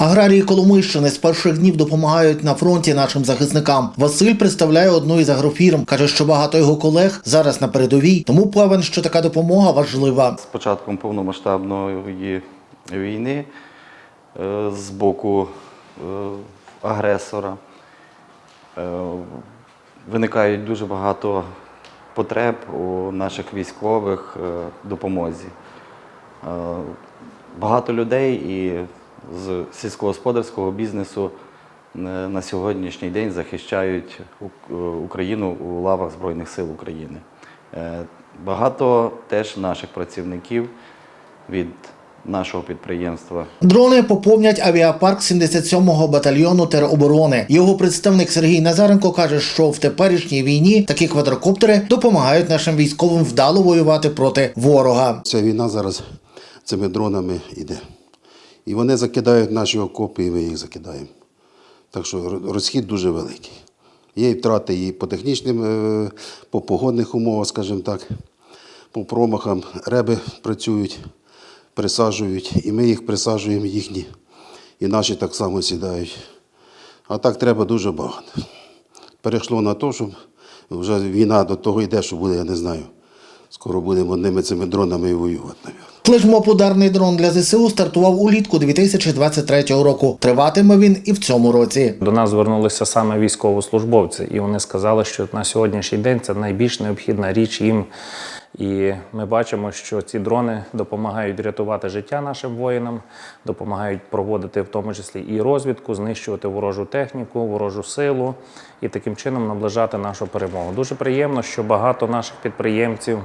Аграрії Коломийщини з перших днів допомагають на фронті нашим захисникам. Василь представляє одну із агрофірм. каже, що багато його колег зараз на передовій, тому певен, що така допомога важлива. З початком повномасштабної війни е, з боку е, агресора е, виникають дуже багато потреб у наших військових допомозі. Багато людей і з сільськогосподарського бізнесу е, на сьогоднішній день захищають е, Україну у лавах Збройних сил України. Е, Багато теж наших працівників від нашого підприємства Дрони поповнять авіапарк 77-го батальйону тероборони. Його представник Сергій Назаренко каже, що в теперішній війні такі квадрокоптери допомагають нашим військовим вдало воювати проти ворога. Ця війна зараз цими дронами йде. І вони закидають наші окопи, і ми їх закидаємо. Так що розхід дуже великий. Є і втрати і по технічним, е, по погодних умовах, скажімо так, по промахам. Реби працюють, присаджують, і ми їх присаджуємо їхні. І наші так само сідають. А так треба дуже багато. Перейшло на те, щоб вже війна до того йде, що буде, я не знаю. Скоро будемо одними цими дронами і воювати, мабуть. Флешмоб дрон для ЗСУ стартував улітку 2023 року. Триватиме він і в цьому році. До нас звернулися саме військовослужбовці, і вони сказали, що на сьогоднішній день це найбільш необхідна річ їм. І ми бачимо, що ці дрони допомагають рятувати життя нашим воїнам, допомагають проводити в тому числі і розвідку, знищувати ворожу техніку, ворожу силу і таким чином наближати нашу перемогу. Дуже приємно, що багато наших підприємців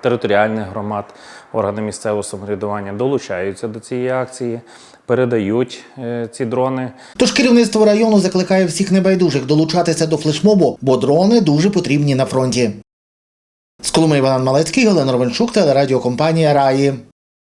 територіальних громад, органи місцевого самоврядування долучаються до цієї акції, передають е, ці дрони. Тож керівництво району закликає всіх небайдужих долучатися до флешмобу, бо дрони дуже потрібні на фронті. З Коломи Іван Малецький, Галина Ровенчук, телерадіокомпанія Раї.